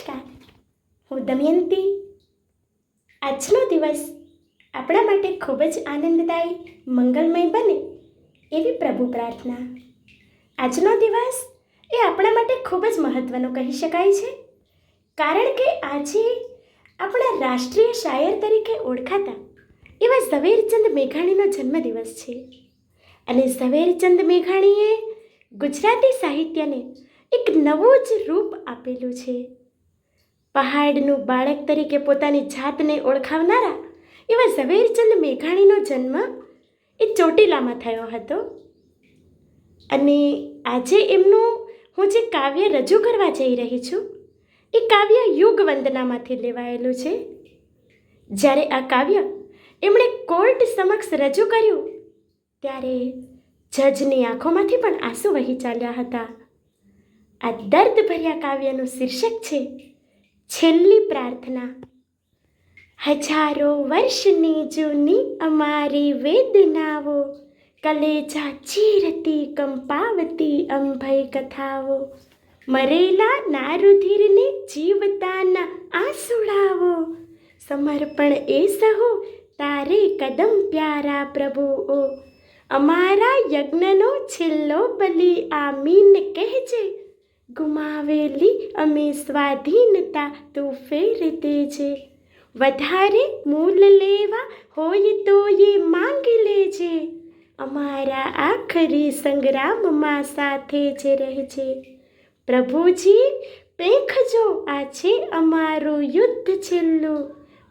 નમસ્કાર. હું દમયંતી. આજનો દિવસ આપણા માટે ખૂબ જ આનંદદાયી, મંગલમય બને એવી પ્રભુ પ્રાર્થના. આજનો દિવસ એ આપણા માટે ખૂબ જ મહત્વનો કહી શકાય છે. કારણ કે આજે આપણા રાષ્ટ્રીય શાયર તરીકે ઓળખાતા એવા ઝવેરચંદ મેઘાણીનો જન્મદિવસ છે. અને ઝવેરચંદ મેઘાણીએ ગુજરાતી સાહિત્યને એક નવું જ રૂપ આપેલું છે. પહાડનું બાળક તરીકે પોતાની જાતને ઓળખાવનારા એવા ઝવેરચંદ મેઘાણીનો જન્મ એ ચોટીલામાં થયો હતો. અને આજે એમનું હું જે કાવ્ય રજૂ કરવા જઈ રહી છું, એ કાવ્ય યુગ વંદનામાંથી લેવાયેલું છે. જ્યારે આ કાવ્ય એમણે કોર્ટ સમક્ષ રજૂ કર્યું, ત્યારે જજની આંખોમાંથી પણ આંસુ વહી ચાલ્યા હતા. આ દર્દભર્યા કાવ્યનું શીર્ષક છે છેલ્લી પ્રાર્થના. હજારો વર્ષની જૂની અમારી વેદનાઓ, કલેજા ચીરતી કંપાવતી અંભય કથાઓ, મરેલા ના રુધિરને જીવતાના આંસુડાવો સમર્પણ એ સહો, તારે કદમ પ્યારા પ્રભુઓ અમારા યજ્ઞનો છેલ્લો બલિ આમીન કહેજે ગુમાવેલી અમે સ્વાધીનતા તો ફેર દેજે વધારે મૂલ લેવા હોય તો એ માંગી લેજે અમારા આખરી સંગ્રામમાં સાથે જ રહેજે પ્રભુજી પેખજો આ છે અમારું યુદ્ધ છેલ્લું.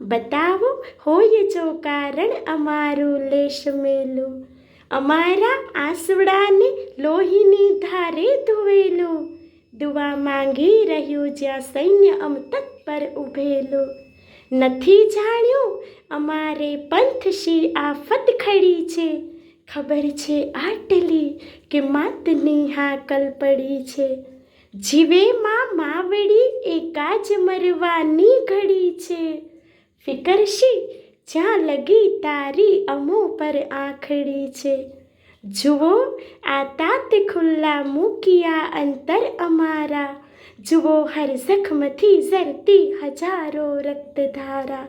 બતાવો, હોય જો કારણ અમારું લેશ મેલું. અમારા આસવડાને લોહીની ધારે દુવા માંગી રહ્યું જ્યાં સૈન્ય અમ તત્પર ઊભેલું નથી જાણ્યું અમારે પંથશી આફત ખડી છે? ખબર છે આટલી કે માતની હાકલ પડી છે. જીવે માં માવડી એકા જ મરવાની ઘડી છે. ફિકરશી જ્યાં લગી તારી અમો પર આંખડી છે. જુઓ, આ તાત ખુલ્લા મૂકિયા અંતર અમારા. જુઓ, હર જખમથી ઝરતી હજારો રક્તધારા.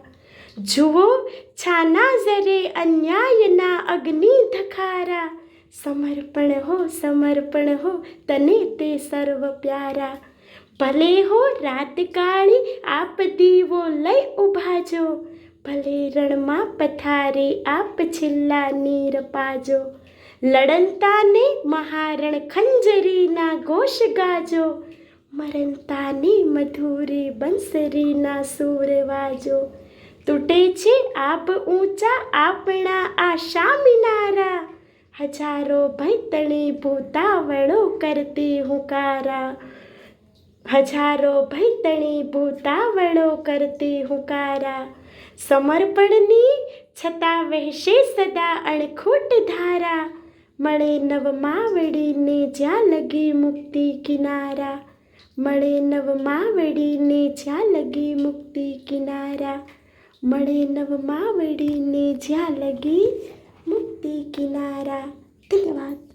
જુઓ, છાના ઝરે અન્યાયના અગ્નિ ધખારા. સમર્પણ હો સમર્પણ હો, તને તે સર્વ પ્યારા. ભલે હો, રાત કાળી આપ દીવો લઈ ઉભાજો ભલે રણમાં પથારે આપ છેલ્લા નીર પાજો. લડંતાને મહારણ ખંજરીના ઘોષ ગાજો, મરંતાની મધુરી બંસરીના સૂર વાજો. તૂટે છે આપ ઊંચા, આપણા આશા મિનારા હજારો ભૈતણી ભૂતાવળો કરતી હુંકારા. હજારો ભૈતણી ભૂતાવળો કરતી હુંકારા. સમર્પણની, છતાં વહેશે સદા અણખૂટ ધારા. મળે નવ માવડીને જ્યાં લગી મુક્તિ કિનારા. મળે નવ માવડીને જ્યાં લગી મુક્તિ કિનારા. મળે નવ માવડીને જ્યાં લગી મુક્તિ કિનારા. ધન્યવાદ.